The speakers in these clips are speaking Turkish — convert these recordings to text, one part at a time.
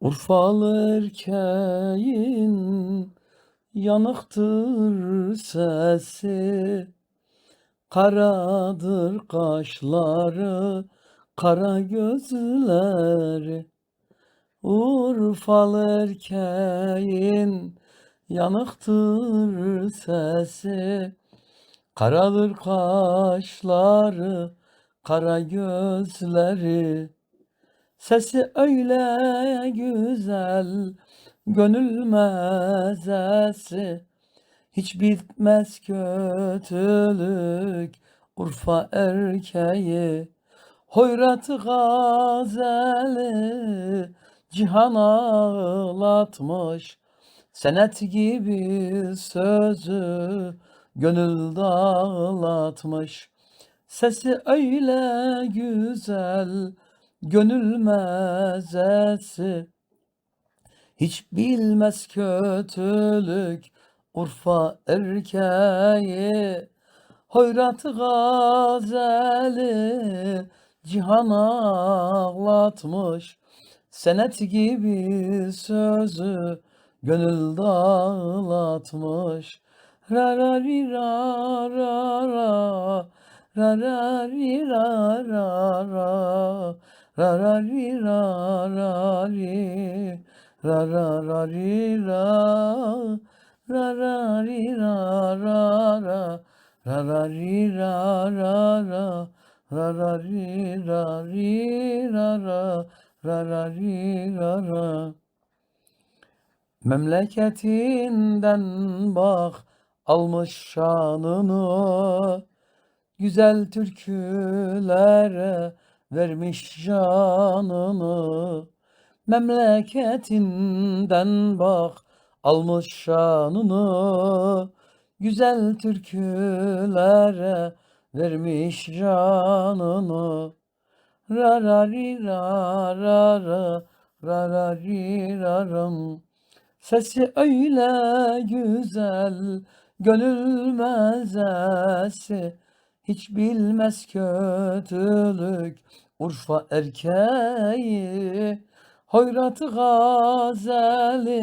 Urfalı erkeğin yanıktır sesi, karadır kaşları, kara gözleri. Urfalı erkeğin yanıktır sesi, karadır kaşları, kara gözleri. Sesi öyle güzel, gönül mezesi, hiç bitmez kötülük Urfa erkeği. Hoyratı gazeli cihan ağlatmış, senet gibi sözü gönül dağlatmış. Sesi öyle güzel, gönül mezesi, hiç bilmez kötülük Urfa erkeği. Hoyratı gazeli cihan ağlatmış, senet gibi sözü gönül dağlatmış. Ra ra ri ra ra ra ra ra ri ra ra ra ra ra ri ra ra ri. Ra ra ra ri ra. Ra ra ri ra ra ra. Ra ra ri ra ra ra. Ra ra ri ra ri ra ra. Ra ra ri ra ra. Memleketinden bak almış şanını. Güzel türkülere vermiş canını Memleketinden bak almış şanını Güzel türkülere vermiş canını Ra ra ri ra ra ra ra ra ri ra ram. Sesi öyle güzel, gönül mezesi, hiç bilmez kötülük Urfa erkeği. Hoyratı gazeli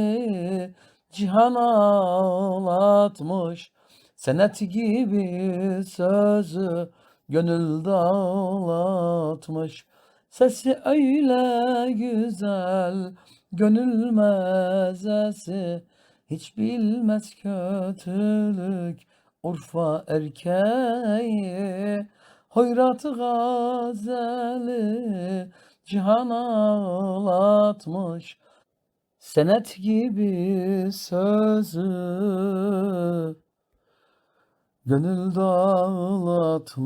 cihan ağlatmış, senet gibi sözü gönül dağlatmış. Sesi öyle güzel, gönül mezesi, hiç bilmez kötülük Urfa erkeği. Hoyratı gazeli cihan ağlatmış, senet gibi sözü gönül dağlatmış.